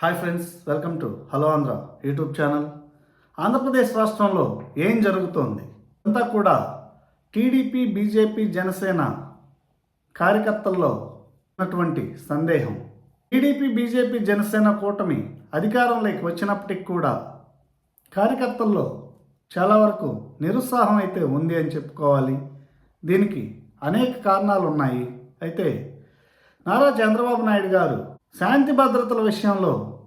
Hi friends welcome to hello Andhra YouTube channel. Andhra Pradesh రాష్ట్రంలో ఏం జరుగుతోంది? అంతా కూడా టీడీపీ బీజేపీ జనసేన కార్యకర్తల్లో ఉన్నటువంటి సందేహం. టీడీపీ బీజేపీ జనసేన కూటమి అధికారంలోకి వచ్చినప్పటికి కూడా కార్యకర్తల్లో చాలా వరకు నిరుత్సాహం అయితే ఉంది అని చెప్పుకోవాలి. దీనికి అనేక కారణాలు ఉన్నాయి అయితే నారా చంద్రబాబు నాయుడు గారు శాంతి భద్రతల విషయంలో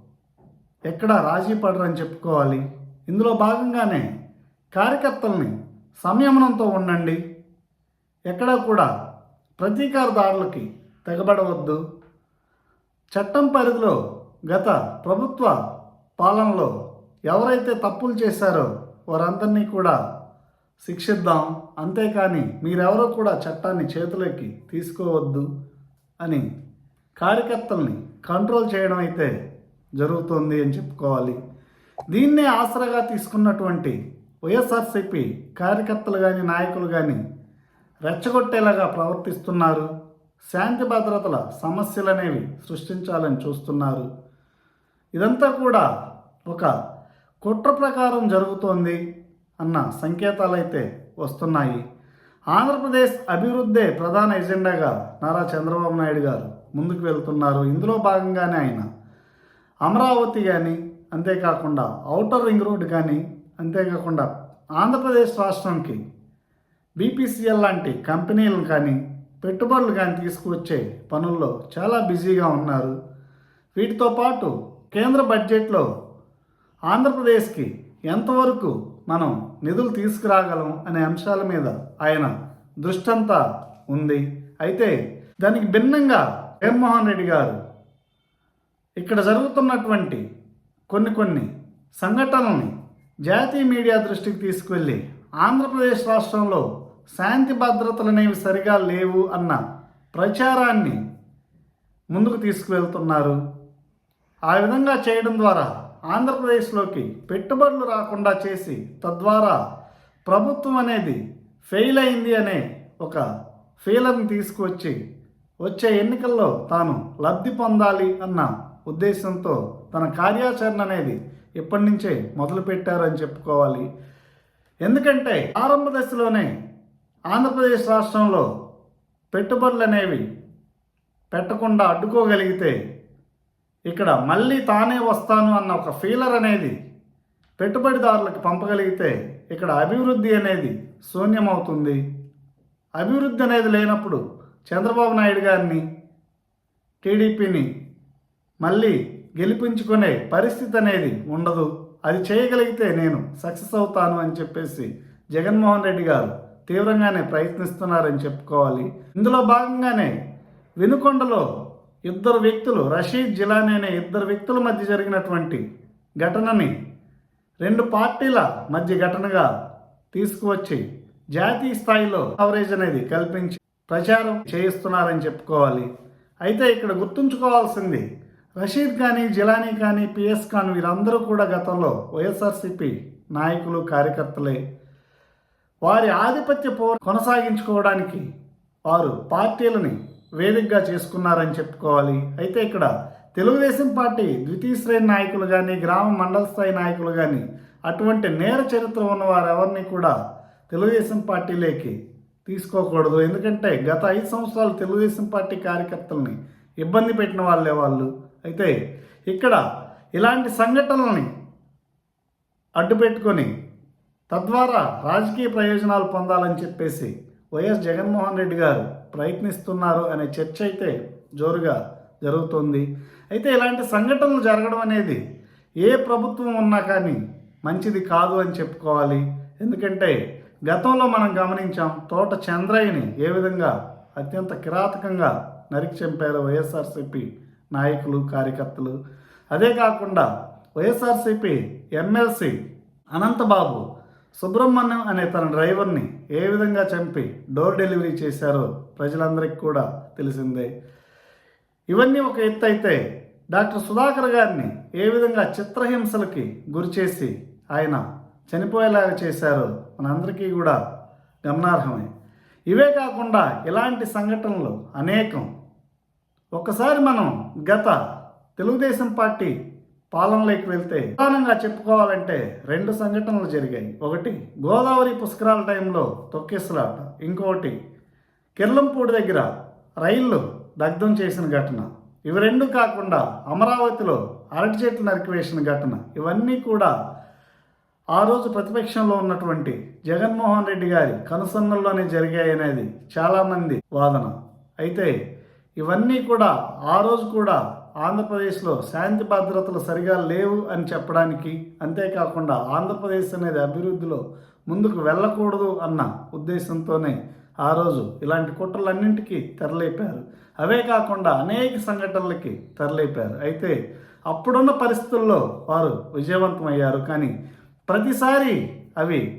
ఎక్కడ రాజీ పడరని చెప్పుకోవాలి. ఇందులో భాగంగానే కార్యకర్తల్ని సంయమనంతో ఉండండి. ఎక్కడా కూడా ప్రతీకార దాడులకి తెగబడవద్దు. చట్టం పరిధిలో గత ప్రభుత్వ పాలనలో ఎవరైతే తప్పులు చేశారో వారందరినీ కూడా శిక్షిద్దాం. అంతేకాని మీరెవరో కూడా చట్టాన్ని చేతులకి తీసుకోవద్దు అని కార్యకర్తల్ని కంట్రోల్ చేయడం అయితే జరుగుతుంది అని చెప్పుకోవాలి. దీన్నే ఆసరాగా తీసుకున్నటువంటి వైఎస్ఆర్సీపీ కార్యకర్తలు కానీ నాయకులు కానీ రెచ్చగొట్టేలాగా ప్రవర్తిస్తున్నారు. శాంతి భద్రతల సమస్యలు అనేవి సృష్టించాలని చూస్తున్నారు. ఇదంతా కూడా ఒక కుట్ర ప్రకారం జరుగుతోంది అన్న సంకేతాలు అయితే వస్తున్నాయి. ఆంధ్రప్రదేశ్ అభివృద్ధే ప్రధాన ఎజెండాగా నారా చంద్రబాబు నాయుడు గారు ముందుకు వెళ్తున్నారు. ఇందులో భాగంగానే ఆయన అమరావతి కానీ అంతేకాకుండా ఔటర్ రింగ్ రోడ్ కానీ అంతేకాకుండా ఆంధ్రప్రదేశ్ రాష్ట్రంకి బీపీసీఎల్ లాంటి కంపెనీలను కానీ పెట్టుబడులు కానీ తీసుకువచ్చే పనుల్లో చాలా బిజీగా ఉన్నారు. వీటితో పాటు కేంద్ర బడ్జెట్లో ఆంధ్రప్రదేశ్కి ఎంతవరకు మనం నిధులు తీసుకురాగలం అనే అంశాల మీద ఆయన దృష్టంతా ఉంది. అయితే దానికి భిన్నంగా జగన్మోహన్ రెడ్డి గారు ఇక్కడ జరుగుతున్నటువంటి కొన్ని కొన్ని సంఘటనల్ని జాతీయ మీడియా దృష్టికి తీసుకువెళ్ళి ఆంధ్రప్రదేశ్ రాష్ట్రంలో శాంతి భద్రతలు అనేవి సరిగా లేవు అన్న ప్రచారాన్ని ముందుకు తీసుకువెళ్తున్నారు. ఆ విధంగా చేయడం ద్వారా ఆంధ్రప్రదేశ్లోకి పెట్టుబడులు రాకుండా చేసి తద్వారా ప్రభుత్వం అనేది ఫెయిల్ అయింది అనే ఒక ఫీలర్ని తీసుకువచ్చి వచ్చే ఎన్నికల్లో తాను లబ్ధి పొందాలి అన్న ఉద్దేశంతో తన కార్యాచరణ అనేది ఇప్పటి నుంచే మొదలుపెట్టారని చెప్పుకోవాలి. ఎందుకంటే ఆరంభ దశలోనే ఆంధ్రప్రదేశ్ రాష్ట్రంలో పెట్టుబడులు అనేవి పెట్టకుండా అడ్డుకోగలిగితే ఇక్కడ మళ్ళీ తానే వస్తాను అన్న ఒక ఫీలర్ అనేది పెట్టుబడిదారులకు పంపగలిగితే ఇక్కడ అభివృద్ధి అనేది శూన్యమవుతుంది. అభివృద్ధి అనేది లేనప్పుడు చంద్రబాబు నాయుడు గారిని టీడీపీని మళ్ళీ గెలిపించుకునే పరిస్థితి అనేది ఉండదు. అది చేయగలిగితే నేను సక్సెస్ అవుతాను అని చెప్పేసి జగన్మోహన్ రెడ్డి గారు తీవ్రంగానే ప్రయత్నిస్తున్నారని చెప్పుకోవాలి. ఇందులో భాగంగానే వినుకొండలో ఇద్దరు వ్యక్తులు రషీద్ జిలానీ అనే ఇద్దరు వ్యక్తుల మధ్య జరిగినటువంటి ఘటనని రెండు పార్టీల మధ్య ఘటనగా తీసుకువచ్చి జాతీయ స్థాయిలో కవరేజ్ అనేది కల్పించి ప్రచారం చేయిస్తున్నారని చెప్పుకోవాలి. అయితే ఇక్కడ గుర్తుంచుకోవాల్సింది రషీద్ కానీ జిలానీ కానీ పిఎస్ ఖాన్ వీరందరూ కూడా గతంలో వైఎస్ఆర్సిపి నాయకులు కార్యకర్తలే. వారి ఆధిపత్య పో కొనసాగించుకోవడానికి వారు పార్టీలని వేదికగా చేసుకున్నారని చెప్పుకోవాలి. అయితే ఇక్కడ తెలుగుదేశం పార్టీ ద్వితీయ శ్రేణి నాయకులు కానీ గ్రామ మండల స్థాయి నాయకులు కానీ అటువంటి నేర చరిత్ర ఉన్న వారు ఎవరిని కూడా తెలుగుదేశం పార్టీలోకి తీసుకోకూడదు. ఎందుకంటే గత ఐదు సంవత్సరాలు తెలుగుదేశం పార్టీ కార్యకర్తలని ఇబ్బంది పెట్టిన వాళ్ళే వాళ్ళు. అయితే ఇక్కడ ఇలాంటి సంఘటనల్ని అడ్డుపెట్టుకొని తద్వారా రాజకీయ ప్రయోజనాలు పొందాలని చెప్పేసి వైఎస్ జగన్మోహన్ రెడ్డి గారు ప్రయత్నిస్తున్నారు అనే చర్చ అయితే జోరుగా జరుగుతుంది. అయితే ఇలాంటి సంఘటనలు జరగడం అనేది ఏ ప్రభుత్వం ఉన్నా కానీ మంచిది కాదు అని చెప్పుకోవాలి. ఎందుకంటే గతంలో మనం గమనించాం తోట చంద్రయ్యని ఏ విధంగా అత్యంత కిరాతకంగా నరికి చంపారు వైఎస్ఆర్సీపీ నాయకులు కార్యకర్తలు. అదే కాకుండా వైఎస్ఆర్సీపీ ఎమ్మెల్సీ అనంతబాబు సుబ్రహ్మణ్యం అనే తన డ్రైవర్ని ఏ విధంగా చంపి డోర్ డెలివరీ చేశారో ప్రజలందరికీ కూడా తెలిసిందే. ఇవన్నీ ఒక ఎత్తు అయితే డాక్టర్ సుధాకర్ గారిని ఏ విధంగా చిత్రహింసలకి గురిచేసి ఆయన చనిపోయేలాగా చేశారో మనందరికీ కూడా గమనార్హమే. ఇవే కాకుండా ఇలాంటి సంఘటనలు అనేకం. ఒక్కసారి మనం గత తెలుగుదేశం పార్టీ పాలనలోకి వెళ్తే ప్రధానంగా చెప్పుకోవాలంటే రెండు సంఘటనలు జరిగాయి. ఒకటి గోదావరి పుష్కరాల టైంలో తొక్కిసలాట. ఇంకోటి కిర్లంపూడి దగ్గర రైళ్ళు దగ్ధం చేసిన ఘటన. ఇవి రెండు కాకుండా అమరావతిలో అరటి చెట్లు నరికివేసిన ఘటన. ఇవన్నీ కూడా ఆ రోజు ప్రతిపక్షంలో ఉన్నటువంటి జగన్మోహన్ రెడ్డి గారి కనుసన్నల్లోనే జరిగాయనేది చాలామంది వాదన. అయితే ఇవన్నీ కూడా ఆ రోజు కూడా ఆంధ్రప్రదేశ్లో శాంతి భద్రతలు సరిగా లేవు అని చెప్పడానికి అంతేకాకుండా ఆంధ్రప్రదేశ్ అనేది అభివృద్ధిలో ముందుకు వెళ్ళకూడదు అన్న ఉద్దేశంతోనే ఆ రోజు ఇలాంటి కుట్రలన్నింటికీ తెరలేపారు. అవే కాకుండా అనేక సంఘటనలకి తెరలేపారు. అయితే అప్పుడున్న పరిస్థితుల్లో వారు విజయవంతమయ్యారు. కానీ ప్రతిసారి అవి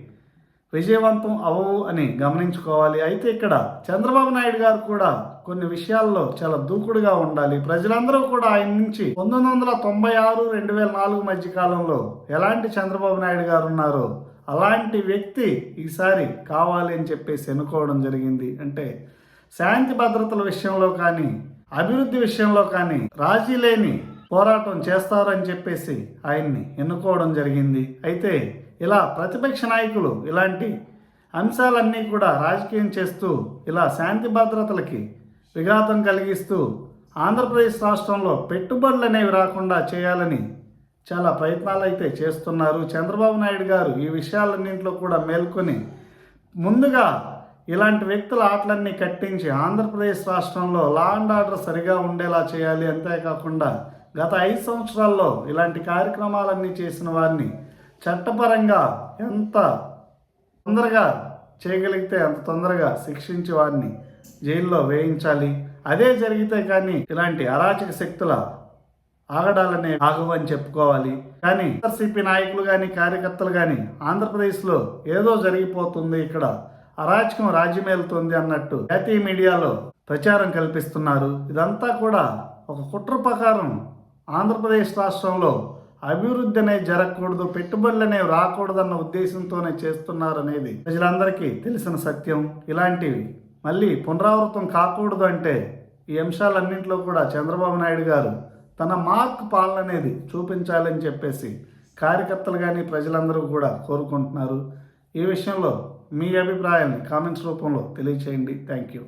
విజయవంతం అవవు అని గమనించుకోవాలి. అయితే ఇక్కడ చంద్రబాబు నాయుడు గారు కూడా కొన్ని విషయాల్లో చాలా దూకుడుగా ఉండాలి. ప్రజలందరూ కూడా ఆయన నుంచి పంతొమ్మిది వందల తొంభై ఆరు రెండు వేల నాలుగు మధ్య కాలంలో ఎలాంటి చంద్రబాబు నాయుడు గారు ఉన్నారో అలాంటి వ్యక్తి ఈసారి కావాలి అని చెప్పేసి ఎన్నుకోవడం జరిగింది. అంటే శాంతి భద్రతల విషయంలో కానీ అభివృద్ధి విషయంలో కానీ రాజీ లేని పోరాటం చేస్తారని చెప్పేసి ఆయన్ని ఎన్నుకోవడం జరిగింది. అయితే ఇలా ప్రతిపక్ష నాయకులు ఇలాంటి అంశాలన్నీ కూడా రాజకీయం చేస్తూ ఇలా శాంతి భద్రతలకి విఘాతం కలిగిస్తూ ఆంధ్రప్రదేశ్ రాష్ట్రంలో పెట్టుబడులు అనేవి రాకుండా చేయాలని చాలా ప్రయత్నాలు అయితే చేస్తున్నారు. చంద్రబాబు నాయుడు గారు ఈ విషయాలన్నింటిలో కూడా మేల్కొని ముందుగా ఇలాంటి వ్యక్తుల ఆటలన్నీ కట్టించి ఆంధ్రప్రదేశ్ రాష్ట్రంలో లా అండ్ ఆర్డర్ సరిగా ఉండేలా చేయాలి. అంతేకాకుండా గత ఐదు సంవత్సరాల్లో ఇలాంటి కార్యక్రమాలన్నీ చేసిన వారిని చట్టపరంగా ఎంత తొందరగా చేయగలిగితే అంత తొందరగా శిక్షించి వారిని జైల్లో వేయించాలి. అదే జరిగితే కానీ ఇలాంటి అరాచక శక్తుల ఆగడాలనే ఆగవు అని చెప్పుకోవాలి. కానీ ఆర్సీపీ నాయకులు కానీ కార్యకర్తలు కానీ ఆంధ్రప్రదేశ్లో ఏదో జరిగిపోతుంది ఇక్కడ. అరాచకం రాజ్యమేలుతుంది అన్నట్టు జాతీయ మీడియాలో ప్రచారం కల్పిస్తున్నారు. ఇదంతా కూడా ఒక కుట్ర ప్రకారం ఆంధ్రప్రదేశ్ రాష్ట్రంలో అభివృద్ధి అనేది జరగకూడదు పెట్టుబడులు అనేవి రాకూడదన్న ఉద్దేశంతోనే చేస్తున్నారనేది ప్రజలందరికీ తెలిసిన సత్యం. ఇలాంటివి మళ్ళీ పునరావృతం కాకూడదు అంటే ఈ అంశాలన్నింటిలో కూడా చంద్రబాబు నాయుడు గారు తన మార్క్ పాలన అనేది చూపించాలని చెప్పేసి కార్యకర్తలు కానీ ప్రజలందరూ కూడా కోరుకుంటున్నారు. ఈ విషయంలో మీ అభిప్రాయాన్ని కామెంట్స్ రూపంలో తెలియచేయండి. Thank you.